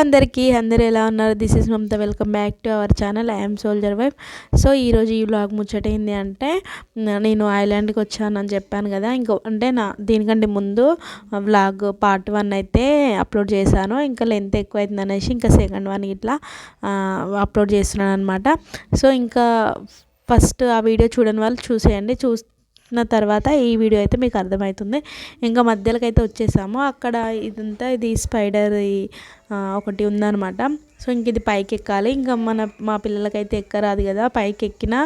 అందరికీ అందరు ఎలా ఉన్నారు? This is Mamata welcome back to our channel I'm soldier wife so ఈరోజు ఈ వ్లాగ్ ముచ్చటైంది అంటే నేను ఐలాండ్కి వచ్చానని చెప్పాను కదా. ఇంకో అంటే నా దీనికంటే ముందు వ్లాగ్ పార్ట్ వన్ అయితే అప్లోడ్ చేశాను. ఇంకా లెంత్ ఎక్కువ అవుతుంది అనేసి ఇంకా సెకండ్ వన్ ఇట్లా అప్లోడ్ చేస్తున్నాను అనమాట సో ఇంకా ఫస్ట్ ఆ వీడియో చూడని వాళ్ళు చూసేయండి. చూస్ నా తర్వాత ఈ వీడియో అయితే మీకు అర్థమవుతుంది ఇంకా మధ్యలోకి అయితే వచ్చేసాము. అక్కడ ఇదంతా ఇది స్పైడర్ ఒకటి ఉందనమాట సో ఇంక ఇది పైకి ఎక్కాలి ఇంకా మన మా పిల్లలకైతే ఎక్కరాదు కదా. పైకి ఎక్కినా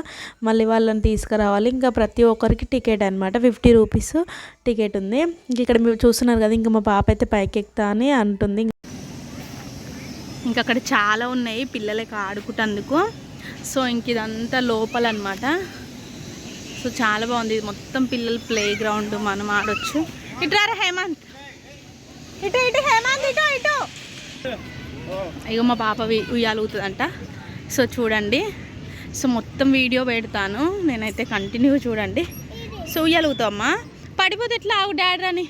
మళ్ళీ వాళ్ళని తీసుకురావాలి. ఇంకా ప్రతి ఒక్కరికి టికెట్ అనమాట ఫిఫ్టీ రూపీస్ టికెట్ ఉంది. ఇంక ఇక్కడ మీరు చూస్తున్నారు కదా ఇంకా మా పాప అయితే పైకి ఎక్కుతా అని అంటుంది. ఇంకా అక్కడ చాలా ఉన్నాయి పిల్లలకి ఆడుకుంటందుకు సో ఇంక ఇదంతా లోపల అనమాట సో చాలా బాగుంది. ఇది మొత్తం పిల్లల ప్లే గ్రౌండ్ మనం ఆడొచ్చు. ఇటు హేమంత్. ఇటు ఇటు హేమంత్ ఇటు ఇటు. ఇక మా పాప ఉయ్యాలుగుతుందంట సో చూడండి. సో మొత్తం వీడియో పెడతాను. నేనైతే కంటిన్యూ చూడండి. సో ఉయ్యాలుగుతామా పడిపోతే ఎట్లా ఆగు డాడీ అని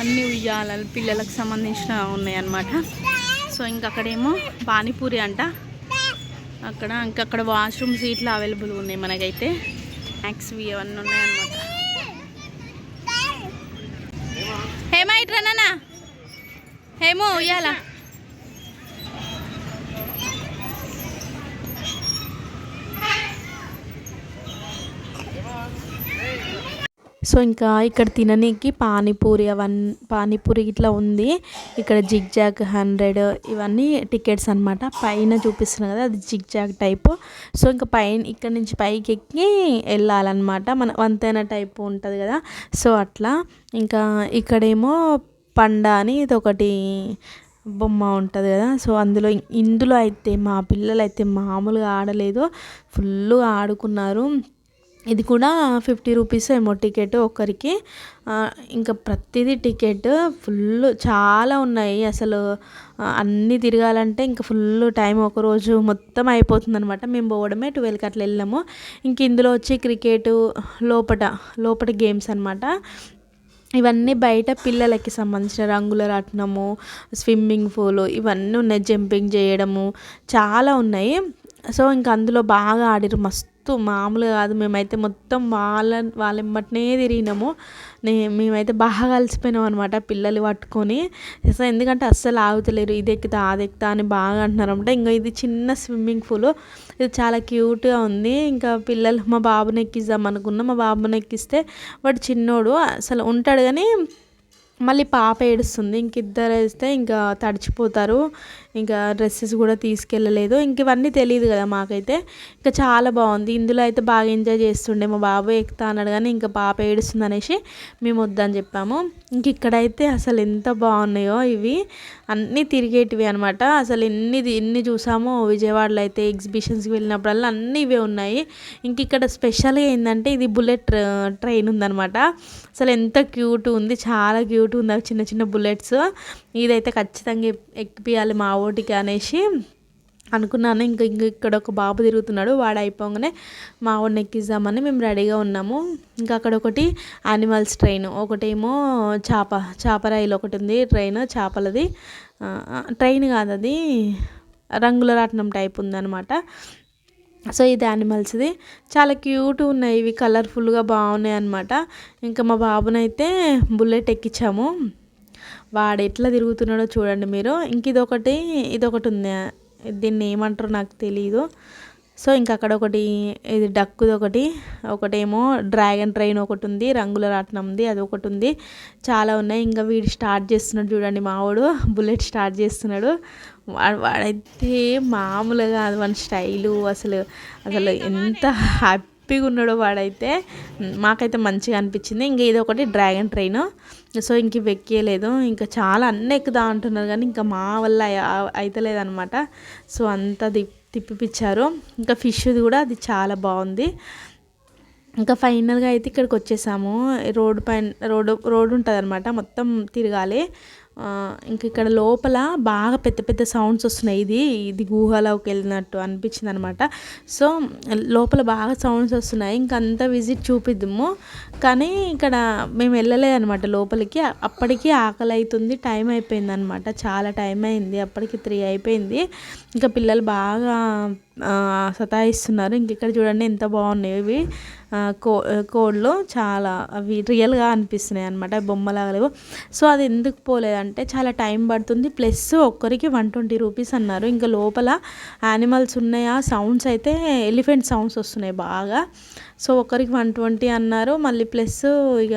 అన్నీ ఉయ్యాల పిల్లలకు సంబంధించిన ఉన్నాయి అన్నమాట సో ఇంకా అక్కడేమో పానీపూరి అంట. అక్కడ ఇంకా అక్కడ వాష్రూమ్ సీట్లు అవైలబుల్ ఉన్నాయి మనకైతే. మ్యాక్స్వి అవన్నీ ఉన్నాయన్నమాట. హేమా ఇట్రానా హేమో ఉయ్యాలా సో ఇంకా ఇక్కడ తిననీకి పానీపూరి అవన్నీ పానీపూరి ఇట్లా ఉంది. ఇక్కడ జిగ్ జాగ్ హండ్రెడ్ ఇవన్నీ టికెట్స్ అనమాట పైన చూపిస్తున్నాయి కదా అది జిగ్ జాగ్ టైపు. సో ఇంకా పైన ఇక్కడ నుంచి పైకి ఎక్కి వెళ్ళాలన్నమాట. మన వంతైన టైపు ఉంటుంది కదా. సో అట్లా. ఇంకా ఇక్కడేమో పండ అని ఇది ఒకటి బొమ్మ ఉంటుంది కదా. సో అందులో ఇందులో అయితే మా పిల్లలు అయితే మామూలుగా ఆడలేదు. ఫుల్గా ఆడుకున్నారు. ఇది కూడా ఫిఫ్టీ రూపీస్ ఏమో టికెట్ ఒక్కరికి. ఇంకా ప్రతిదీ టికెట్ ఫుల్ చాలా ఉన్నాయి. అసలు అన్నీ తిరగాలంటే ఇంకా ఫుల్ టైం ఒకరోజు మొత్తం అయిపోతుంది అనమాట మేము పోవడమే ట్వెల్వ్కి అట్లా వెళ్ళాము. ఇంక ఇందులో వచ్చి క్రికెట్ లోపట లోపట గేమ్స్ అనమాట ఇవన్నీ బయట పిల్లలకి సంబంధించిన రంగుల రత్నము స్విమ్మింగ్ పూల్ ఇవన్నీ ఉన్నాయి. జంపింగ్ చేయడము చాలా ఉన్నాయి. సో ఇంకా అందులో బాగా ఆడిరు మస్తు మస్తు మామూలుగా కాదు. మేమైతే మొత్తం వాళ్ళ వాళ్ళ తిరిగినాము. నే మేమైతే బాగా కలిసిపోయినాం అనమాట పిల్లలు పట్టుకొని. అసలు ఎందుకంటే అస్సలు ఆగుతలేరు ఇది ఎక్కుతా అది ఎక్కుతా అని బాగా అంటున్నారనమాట ఇంకా ఇది చిన్న స్విమ్మింగ్ పూల్. ఇది చాలా క్యూట్గా ఉంది. ఇంకా పిల్లలు మా బాబుని ఎక్కిద్దాం అనుకున్నాం. మా బాబుని ఎక్కిస్తే వాడు చిన్నోడు అసలు ఉంటాడు కానీ మళ్ళీ పాప ఏడుస్తుంది. ఇంక ఇద్దరు వేస్తే ఇంకా తడిచిపోతారు. ఇంకా డ్రెస్సెస్ కూడా తీసుకెళ్ళలేదు. ఇంక ఇవన్నీ తెలియదు కదా మాకైతే. ఇంకా చాలా బాగుంది. ఇందులో అయితే బాగా ఎంజాయ్ చేస్తుండే మా బాబు ఎక్కుతా అన్నాడు కానీ ఇంకా పాప ఏడుస్తుంది అనేసి మేము వద్దని చెప్పాము. ఇంక ఇక్కడైతే అసలు ఎంత బాగున్నాయో ఇవి. అన్నీ తిరిగేటివి అనమాట అసలు ఎన్ని ఎన్ని చూసామో విజయవాడలో అయితే ఎగ్జిబిషన్స్కి వెళ్ళినప్పుడల్లా అన్నీ ఇవే ఉన్నాయి. ఇంక ఇక్కడ స్పెషల్గా ఏంటంటే ఇది బుల్లెట్ ట్రైన్ ఉందనమాట అసలు ఎంత క్యూట్ ఉంది. చాలా క్యూట్ ఉంది. చిన్న చిన్న బుల్లెట్స్. ఇదైతే ఖచ్చితంగా ఎక్కిపియాలి మా ఓటికి అనేసి అనుకున్నాను. ఇంక ఇంక ఇక్కడ ఒక బాబు తిరుగుతున్నాడు. వాడు అయిపోగానే మా వాడిని ఎక్కిద్దామని మేము రెడీగా ఉన్నాము. ఇంకా అక్కడ ఒకటి యానిమల్స్ ట్రైన్ ఒకటేమో చేప చేప రైలు ఒకటి ఉంది. ట్రైన్ చేపలది. ట్రైన్ కాదు అది. రంగుల రాట్నం టైప్ ఉందన్నమాట. సో ఇది యానిమల్స్ది చాలా క్యూట్ ఉన్నాయి. ఇవి కలర్ఫుల్గా బాగున్నాయి అనమాట ఇంకా మా బాబునైతే బుల్లెట్ ఎక్కించాము వాడు ఎట్లా తిరుగుతున్నాడో చూడండి మీరు. ఇంక ఇదొకటి ఇదొకటి ఉంది. దీన్ని ఏమంటారో నాకు తెలీదు. సో ఇంకా అక్కడ ఒకటి ఇది డక్కుది ఒకటి. ఒకటేమో డ్రాగన్ ట్రైన్ ఒకటి ఉంది రంగుల రాట్నం ఉంది అది ఒకటి ఉంది. చాలా ఉన్నాయి. ఇంకా వీడు స్టార్ట్ చేస్తున్నాడు చూడండి మావాడు. బుల్లెట్ స్టార్ట్ చేస్తున్నాడు. వాడైతే మామూలుగా కాదు మన స్టైలు అసలు అసలు ఎంత హ్యాపీగా ఉన్నాడు వాడైతే మాకైతే మంచిగా అనిపించింది. ఇంకా ఇది ఒకటి డ్రాగన్ ట్రైన్. సో ఇంక ఎక్కేయలేదు. ఇంకా చాలా అన్నీ ఎక్కుదా అంటున్నారు కానీ ఇంకా మా వల్ల అనమాట సో అంత తిప్పిపించారు ఇంకా ఫిష్ది కూడా అది చాలా బాగుంది. ఇంకా ఫైనల్గా అయితే ఇక్కడికి వచ్చేసాము రోడ్డు పైన రోడ్డు రోడ్డు ఉంటుంది అనమాట మొత్తం తిరగాలి. ఇంక ఇక్కడ లోపల బాగా పెద్ద పెద్ద సౌండ్స్ వస్తున్నాయి. ఇది ఇది గుహలోకి వెళ్ళినట్టు అనిపించింది అనమాట సో లోపల బాగా సౌండ్స్ వస్తున్నాయి. ఇంకంతా విజిట్ చూపిద్దాము. కానీ ఇక్కడ మేము వెళ్ళలేదు అనమాట లోపలికి. అప్పటికి ఆకలి అవుతుంది టైం అయిపోయింది అనమాట చాలా టైం అయింది. అప్పటికి త్రీ అయిపోయింది. ఇంకా పిల్లలు బాగా సతాయిస్తున్నారు. ఇంక ఇక్కడ చూడండి ఎంత బాగున్నాయి ఇవి. కో కోడ్లు చాలా అవి రియల్గా అనిపిస్తున్నాయి అనమాట బొమ్మలాగా లేవు. సో అది ఎందుకు పోలేదంటే చాలా టైం పడుతుంది ప్లస్ ఒక్కరికి వన్ ట్వంటీ రూపీస్ అన్నారు. ఇంకా లోపల యానిమల్స్ ఉన్నాయా సౌండ్స్ అయితే ఎలిఫెంట్ సౌండ్స్ వస్తున్నాయి బాగా. సో ఒకరికి వన్ ట్వంటీ అన్నారు మళ్ళీ ప్లస్ ఇక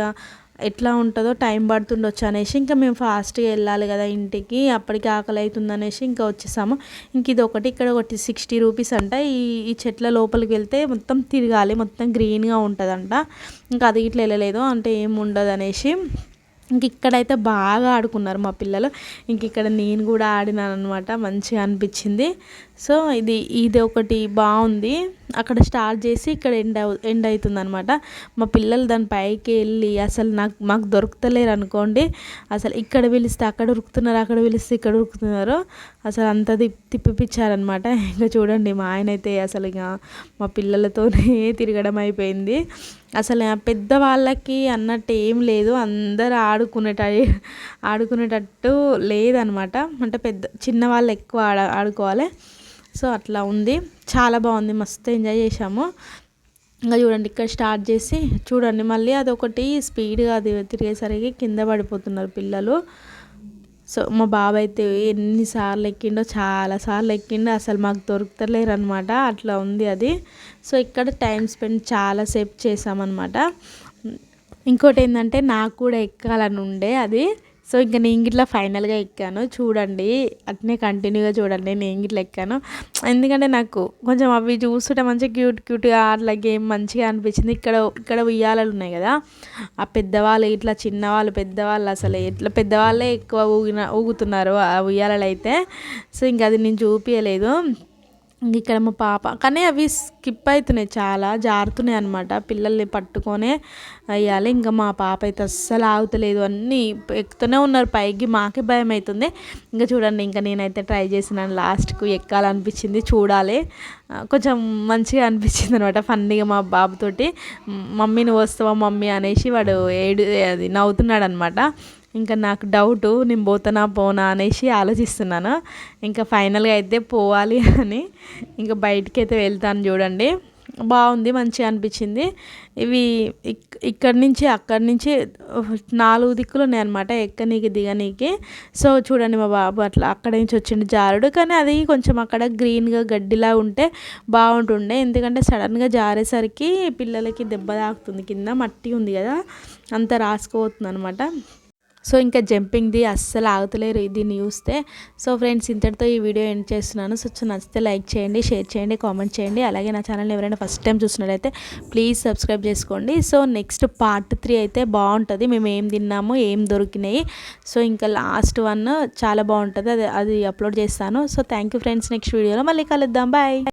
ఎట్లా ఉంటుందో టైం పడుతుండొచ్చు అనేసి ఇంకా మేము ఫాస్ట్గా వెళ్ళాలి కదా ఇంటికి అప్పటికి ఆకలి అవుతుంది అనేసి ఇంకా వచ్చేసాము. ఇంక ఇది ఒకటి ఇక్కడ ఒకటి సిక్స్టీ రూపీస్ అంట. ఈ ఈ చెట్ల లోపలికి వెళ్తే మొత్తం తిరగాలి మొత్తం గ్రీన్గా ఉంటుందంట. ఇంకా అది ఇట్లా వెళ్ళలేదు అంటే ఏం ఉండదు అనేసి ఇంక ఇక్కడైతే బాగా ఆడుకున్నారు మా పిల్లలు. ఇంక ఇక్కడ నేను కూడా ఆడినాను అనమాట మంచిగా అనిపించింది. సో ఇది ఇది ఒకటి బాగుంది. అక్కడ స్టార్ట్ చేసి ఇక్కడ ఎండ్ అవు ఎండ్ అవుతుంది అనమాట మా పిల్లలు దాని పైకి వెళ్ళి అసలు నాకు మాకు దొరుకుతలేరు అనుకోండి. అసలు ఇక్కడ పిలిస్తే అక్కడ ఉరుకుతున్నారు అక్కడ పిలిస్తే ఇక్కడ ఉరుకుతున్నారు. అసలు అంత తిప్పిపించారనమాట ఇంకా చూడండి మా ఆయన అయితే అసలు ఇక మా పిల్లలతోనే తిరగడం అయిపోయింది. అసలు పెద్దవాళ్ళకి అన్నట్టు ఏం లేదు. అందరు ఆడుకునేట ఆడుకునేటట్టు లేదనమాట. అంటే పెద్ద చిన్నవాళ్ళు ఎక్కువ ఆడ ఆడుకోవాలి. సో అట్లా ఉంది. చాలా బాగుంది. మస్తు ఎంజాయ్ చేసాము ఇంకా చూడండి ఇక్కడ స్టార్ట్ చేసి చూడండి. మళ్ళీ అదొకటి స్పీడ్గా అది తిరిగేసరికి కింద పడిపోతున్నారు పిల్లలు. సో మా బాబు అయితే ఎన్నిసార్లు ఎక్కిండో చాలాసార్లు ఎక్కిండో అసలు మాకు దొరుకుతలేరు అనమాట అట్లా ఉంది అది. సో ఇక్కడ టైం స్పెండ్ చాలాసేపు చేసామన్నమాట ఇంకోటి ఏంటంటే నాకు కూడా ఎక్కాలని ఉండే అది. సో ఇంకా నేను గిట్లా ఫైనల్గా ఎక్కాను. చూడండి. అట్నే కంటిన్యూగా చూడండి. నేను గిట్లా ఎక్కాను. ఎందుకంటే నాకు కొంచెం అవి చూస్తుంటే మంచిగా క్యూట్ క్యూట్గా అట్లా గేమ్ మంచిగా అనిపించింది. ఇక్కడ ఇక్కడ ఉయ్యాలలు ఉన్నాయి కదా. ఆ పెద్దవాళ్ళు ఇట్లా చిన్నవాళ్ళు పెద్దవాళ్ళు అసలు ఇట్లా పెద్దవాళ్ళే ఎక్కువ ఊగిన ఊగుతున్నారు ఆ ఉయ్యాలలు అయితే సో ఇంకా అది నేను చూపించలేదు ఇక్కడ మా పాప. కానీ అవి స్కిప్ అవుతున్నాయి చాలా జారుతున్నాయి అనమాట పిల్లల్ని పట్టుకొనే వేయాలి ఇంకా మా పాప అయితే అస్సలు ఆగుతలేదు. అన్నీ ఎక్కుతూనే ఉన్నారు. పైకి మాకే భయం అవుతుంది ఇంకా చూడండి ఇంకా నేనైతే ట్రై చేసినాను. లాస్ట్కు ఎక్కాలనిపించింది. చూడాలి. కొంచెం మంచిగా అనిపించింది అనమాట ఫన్నీగా మా బాబుతోటి. మమ్మీని వస్తావా మమ్మీ? అనేసి వాడు ఏడు అది నవ్వుతున్నాడు అనమాట ఇంకా నాకు డౌటు నేను పోతానా పోనా అనేసి ఆలోచిస్తున్నాను. ఇంకా ఫైనల్గా అయితే పోవాలి అని ఇంకా బయటికి అయితే వెళ్తాను చూడండి. బాగుంది మంచిగా అనిపించింది. ఇవి ఇక్కడి నుంచి అక్కడి నుంచి నాలుగు దిక్కులు ఉన్నాయి అనమాట ఎక్కనీకి దిగనీకి. సో చూడండి మా బాబు అట్లా అక్కడి నుంచి వచ్చిండు జారుడు. కానీ అది కొంచెం అక్కడ గ్రీన్గా గడ్డిలా ఉంటే బాగుంటుండే. ఎందుకంటే సడన్గా జారేసరికి పిల్లలకి దెబ్బ తాకుతుంది. కింద మట్టి ఉంది కదా అంత రాసుకోబోతుంది అనమాట సో ఇంకా జంపింగ్ది అస్సలు ఆగుతలేరు దీన్ని చూస్తే సో ఫ్రెండ్స్ ఇంతటితో ఈ వీడియో ఎండ్ చేస్తున్నాను. సో నచ్చితే లైక్ చేయండి షేర్ చేయండి కామెంట్ చేయండి. అలాగే నా ఛానల్ని ఎవరైనా ఫస్ట్ టైం చూసినట్లయితే ప్లీజ్ సబ్స్క్రైబ్ చేసుకోండి. సో నెక్స్ట్ పార్ట్ త్రీ అయితే బాగుంటుంది. మేము ఏం తిన్నాము ఏం దొరికినాయి. సో ఇంకా లాస్ట్ వన్ చాలా బాగుంటుంది. అది అది అప్లోడ్ చేస్తాను. So thank you friends next వీడియోలో మళ్ళీ కలుద్దాం. బాయ్.